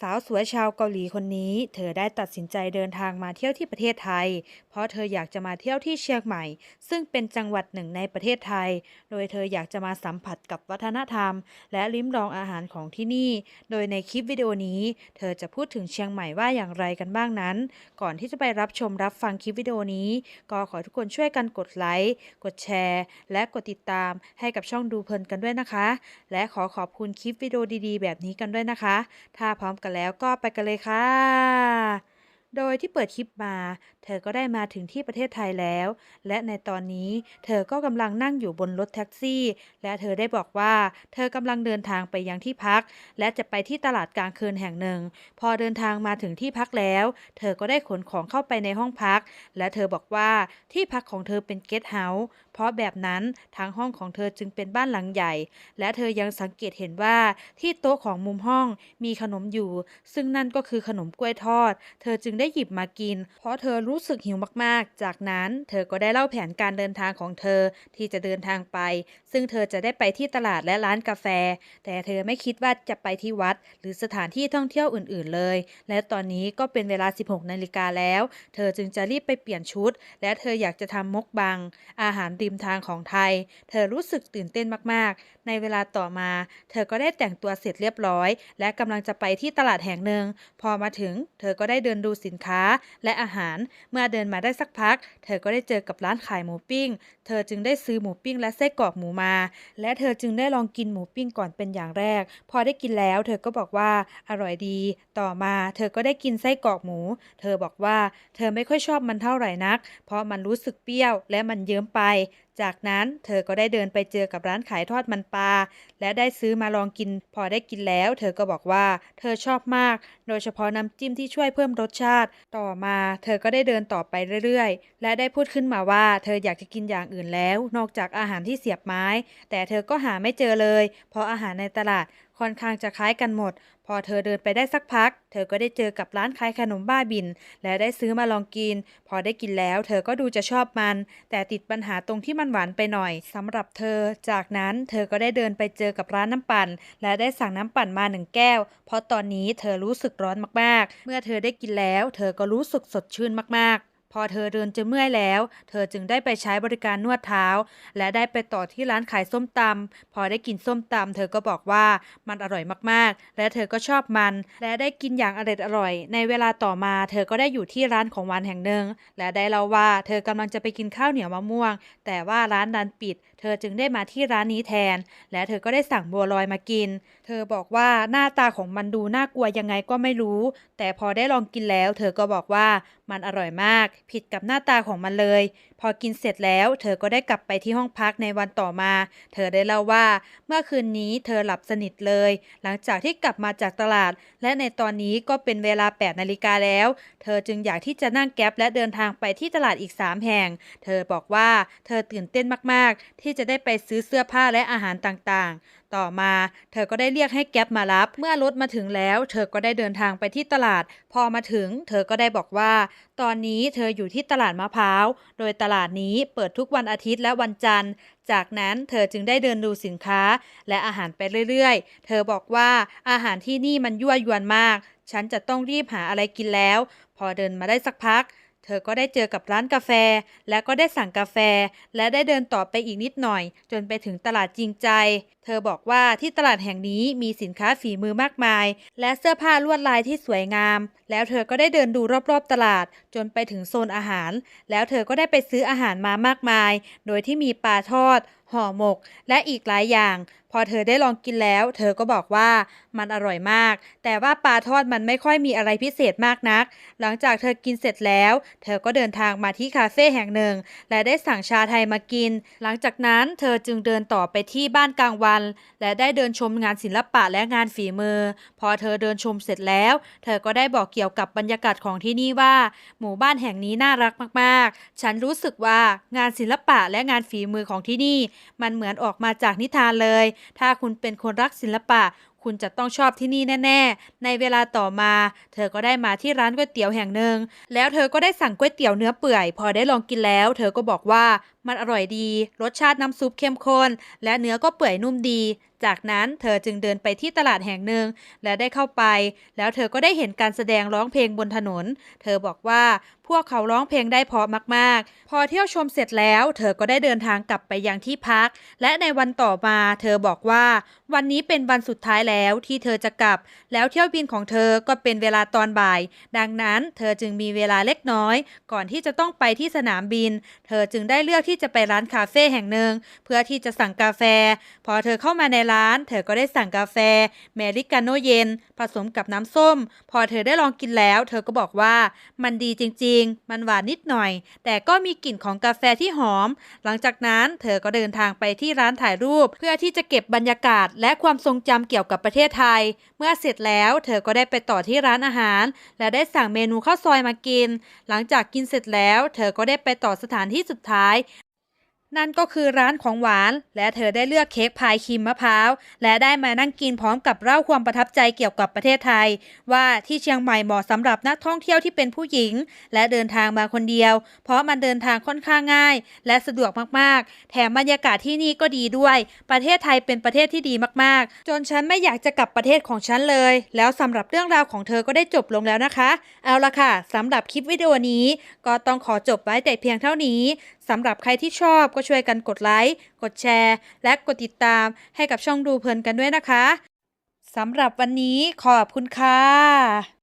สาวสวยชาวเกาหลีคนนี้ เธอได้ตัดสินใจเดินทางมาเที่ยวที่ประเทศไทย เพราะเธออยากจะมาเที่ยวที่เชียงใหม่ ซึ่งเป็นจังหวัดหนึ่งในประเทศไทย โดยเธออยากจะมาสัมผัสกับวัฒนธรรม และลิ้มลองอาหารของที่นี่ โดยในคลิปวิดีโอนี้ เธอจะพูดถึงเชียงใหม่ว่าอย่างไรกันบ้างนั้น ก่อนที่จะไปรับชมรับฟังคลิปวิดีโอนี้ ก็ขอทุกคนช่วยกันกดไลค์กดแชร์ และกดติดตาม ให้กับช่องดูเพลินกันด้วยนะคะ และขอขอบคุณคลิปวิดีโอดี ๆ แบบนี้กันด้วยนะคะ ถ้าพร้อมกันแล้วก็ไปกันเลยค่ะ โดยที่เปิดคลิปมา เธอก็ได้มาถึงที่ประเทศไทยแล้ว และในตอนนี้เธอก็กำลังนั่งอยู่บนรถแท็กซี่ และเธอได้บอกว่า เธอกำลังเดินทางไปยังที่พัก และจะไปที่ตลาดกลางคืนแห่งหนึ่ง พอเดินทางมาถึงที่พักแล้ว เธอก็ได้ขนของเข้าไปในห้องพัก และเธอบอกว่าที่พักของเธอเป็นเกสต์เฮาส์เพราะแบบนั้นทางห้องของเธอจึงเป็นบ้านหลังใหญ่ และเธอยังสังเกตเห็นว่าที่โต๊ะของมุมห้องมีขนมอยู่ ซึ่งนั่นก็คือขนมกล้วยทอด เธอจึงได้หยิบมากิน เพราะเธอรู้สึกหิวมากๆ จากนั้นเธอก็ได้เล่าแผนการเดินทางของเธอที่จะเดินทางไป ซึ่งเธอจะได้ไปที่ตลาดและร้านกาแฟ แต่เธอไม่คิดว่าจะไปที่วัด หรือสถานที่ท่องเที่ยวอื่นๆเลย และตอนนี้ก็เป็นเวลา 16นาฬิกาแล้ว เธอจึงจะรีบไปเปลี่ยนชุด และเธออยากจะทำมกบัง อาหารริมทางของไทย เธอรู้สึกตื่นเต้นมากๆ ในเวลาต่อมา เธอก็ได้แต่งตัวเสร็จเรียบร้อย และกำลังจะไปที่ตลาดแห่งหนึ่ง พอมาถึง เธอก็ได้เดินดูสิินค้าและอาหาร เมื่อเดินมาได้สักพัก เธอก็ได้เจอกับร้านขายหมูปิ้ง เธอจึงได้ซื้อหมูปิ้งและไส้กรอกหมูมา และเธอจึงได้ลองกินหมูปิ้งก่อนเป็นอย่างแรก พอได้กินแล้วเธอก็บอกว่าอร่อยดี ต่อมาเธอก็ได้กินไส้กรอกหมู เธอบอกว่าเธอไม่ค่อยชอบมันเท่าไหร่นัก เพราะมันรู้สึกเปรี้ยวและมันเยิ้มไป จากนั้นเธอก็ได้เดินไปเจอกับร้านขายทอดมันปลาและได้ซื้อมาลองกิน พอได้กินแล้ว เธอก็บอกว่า เธอชอบมาก โดยเฉพาะน้ำจิ้มที่ช่วยเพิ่มรสชาติ ต่อมา เธอก็ได้เดินต่อไปเรื่อยๆ และได้พูดขึ้นมาว่า เธออยากจะกินอย่างอื่นแล้ว นอกจากอาหารที่เสียบไม้ แต่เธอก็หาไม่เจอเลย เพราะอาหารในตลาด ค่อนข้างจะคล้ายกันหมด พอเธอเดินไปได้สักพัก เธอก็ได้เจอกับร้านขายขนมบ้าบิน และได้ซื้อมาลองกิน พอได้กินแล้วเธอก็ดูจะชอบมัน แต่ติดปัญหาตรงที่มันหวานไปหน่อยสำหรับเธอ จากนั้นเธอก็ได้เดินไปเจอกับร้านน้ำปั่น และได้สั่งน้ำปั่นมาหนึ่งแก้ว เพราะตอนนี้เธอรู้สึกร้อนมากๆ เมื่อเธอได้กินแล้ว เธอก็รู้สึกสดชื่นมากๆ พอเธอเดินจะเมื่อยแล้ว เธอจึงได้ไปใช้บริการนวดเท้า และได้ไปต่อที่ร้านขายส้มตำพอได้กินส้มตำเธอก็บอกว่ามันอร่อยมากๆ และเธอก็ชอบมัน และได้กินอย่างอร่อยอร่อย ในเวลาต่อมา เธอก็ได้อยู่ที่ร้านของวานแห่งหนึ่ง และได้เล่าว่า เธอกำลังจะไปกินข้าวเหนียวมะม่วง แต่ว่าร้านดันปิด เธอจึงได้มาที่ร้านนี้แทน และเธอก็ได้สั่งบัวลอยมากิน เธอบอกว่าหน้าตาของมันดูน่ากลัวยังไงก็ไม่รู้ แต่พอได้ลองกินแล้ว เธอก็บอกว่ามันอร่อยมากผิดกับหน้าตาของมันเลย พอกินเสร็จแล้ว เธอก็ได้กลับไปที่ห้องพักในวันต่อมา เธอได้เล่าว่า เมื่อคืนนี้เธอหลับสนิทเลย หลังจากที่กลับมาจากตลาด และในตอนนี้ก็เป็นเวลา 8 นาฬิกาแล้ว เธอจึงอยากที่จะนั่งแก๊ปและเดินทางไปที่ตลาดอีก 3 แห่ง เธอบอกว่าเธอตื่นเต้นมากๆ ที่จะได้ไปซื้อเสื้อผ้าและอาหารต่างๆ ต่อมา เธอก็ได้เรียกให้แก๊ปมารับ เมื่อรถมาถึงแล้ว เธอก็ได้เดินทางไปที่ตลาด พอมาถึง เธอก็ได้บอกว่า ตอนนี้เธออยู่ที่ตลาดมะพร้าว โดยตลาดนี้เปิดทุกวันอาทิตย์และวันจันทร์ จากนั้นเธอจึงได้เดินดูสินค้า และอาหารไปเรื่อยๆ เธอบอกว่าอาหารที่นี่มันยั่วยวนมาก ฉันจะต้องรีบหาอะไรกินแล้ว พอเดินมาได้สักพักเธอก็ได้เจอกับร้านกาแฟ และก็ได้สั่งกาแฟ และได้เดินต่อไปอีกนิดหน่อย จนไปถึงตลาดจริงใจ เธอบอกว่าที่ตลาดแห่งนี้มีสินค้าฝีมือมากมาย และเสื้อผ้าลวดลายที่สวยงาม แล้วเธอก็ได้เดินดูรอบๆตลาด จนไปถึงโซนอาหาร แล้วเธอก็ได้ไปซื้ออาหารมามากมาย โดยที่มีปลาทอด ห่อหมก และอีกหลายอย่าง พอเธอได้ลองกินแล้ว เธอก็บอกว่ามันอร่อยมาก แต่ว่าปลาทอดมันไม่ค่อยมีอะไรพิเศษมากนัก หลังจากเธอกินเสร็จแล้ว เธอก็เดินทางมาที่คาเฟ่แห่งหนึ่ง และได้สั่งชาไทยมากิน หลังจากนั้นเธอจึงเดินต่อไปที่บ้านกลางวันและได้เดินชมงานศิลปะและงานฝีมือ พอเธอเดินชมเสร็จแล้ว เธอก็ได้บอกเกี่ยวกับบรรยากาศของที่นี่ว่า หมู่บ้านแห่งนี้น่ารักมากๆ ฉันรู้สึกว่างานศิลปะและงานฝีมือของที่นี่ มันเหมือนออกมาจากนิทานเลย ถ้าคุณเป็นคนรักศิลปะคุณจะต้องชอบที่นี่แน่ ๆ ในเวลาต่อมา เธอก็ได้มาที่ร้านก๋วยเตี๋ยวแห่งหนึ่ง แล้วเธอก็ได้สั่งก๋วยเตี๋ยวเนื้อเปื่อย พอได้ลองกินแล้ว เธอก็บอกว่า มันอร่อยดี รสชาติน้ำซุปเข้มข้น และเนื้อก็เปื่อยนุ่มดี จากนั้นเธอจึงเดินไปที่ตลาดแห่งหนึ่ง และได้เข้าไป แล้วเธอก็ได้เห็นการแสดงร้องเพลงบนถนน เธอบอกว่าพวกเขาร้องเพลงได้เพราะมาก ๆ พอเที่ยวชมเสร็จแล้ว เธอก็ได้เดินทางกลับไปยังที่พัก และในวันต่อมาเธอบอกว่า วันนี้เป็นวันสุดท้ายแล้วที่เธอจะกลับ แล้วเที่ยวบินของเธอก็เป็นเวลาตอนบ่าย ดังนั้นเธอจึงมีเวลาเล็กน้อย ก่อนที่จะต้องไปที่สนามบิน เธอจึงได้เลือกที่ที่จะไปร้านคาเฟ่แห่งหนึ่งเพื่อที่จะสั่งกาแฟ พอเธอเข้ามาในร้าน เธอก็ได้สั่งกาแฟเมริกาโน่เย็น ผสมกับน้ำส้ม พอเธอได้ลองกินแล้ว เธอก็บอกว่ามันดีจริง ๆ มันหวานนิดหน่อย แต่ก็มีกลิ่นของกาแฟที่หอม หลังจากนั้นเธอก็เดินทางไปที่ร้านถ่ายรูป เพื่อที่จะเก็บบรรยากาศ และความทรงจำเกี่ยวกับประเทศไทย เมื่อเสร็จแล้วเธอก็ได้ไปต่อที่ร้านอาหาร และได้สั่งเมนูข้าวซอยมากิน หลังจากกินเสร็จแล้ว เธอก็ได้ไปต่อสถานที่สุดท้าย นั่นก็คือร้านของหวาน และเธอได้เลือกเค้กพายครีมมะพร้าว และได้มานั่งกินพร้อมกับเล่าความประทับใจเกี่ยวกับประเทศไทย ว่าที่เชียงใหม่เหมาะสำหรับนักท่องเที่ยวที่เป็นผู้หญิง และเดินทางมาคนเดียว เพราะมันเดินทางค่อนข้างง่าย และสะดวกมากๆ แถมบรรยากาศที่นี่ก็ดีด้วย ประเทศไทยเป็นประเทศที่ดีมากๆ จนฉันไม่อยากจะกลับประเทศของฉันเลย แล้วสำหรับเรื่องราวของเธอก็ได้จบลงแล้วนะคะ เอาละค่ะสำหรับคลิปวิดีโอนี้ ก็ต้องขอจบไว้แต่เพียงเท่านี้ สำหรับใครที่ชอบก็ช่วยกันกดไลค์ กดแชร์ และกดติดตามให้กับช่องดูเพลินกันด้วยนะคะ สำหรับวันนี้ขอบคุณค่ะ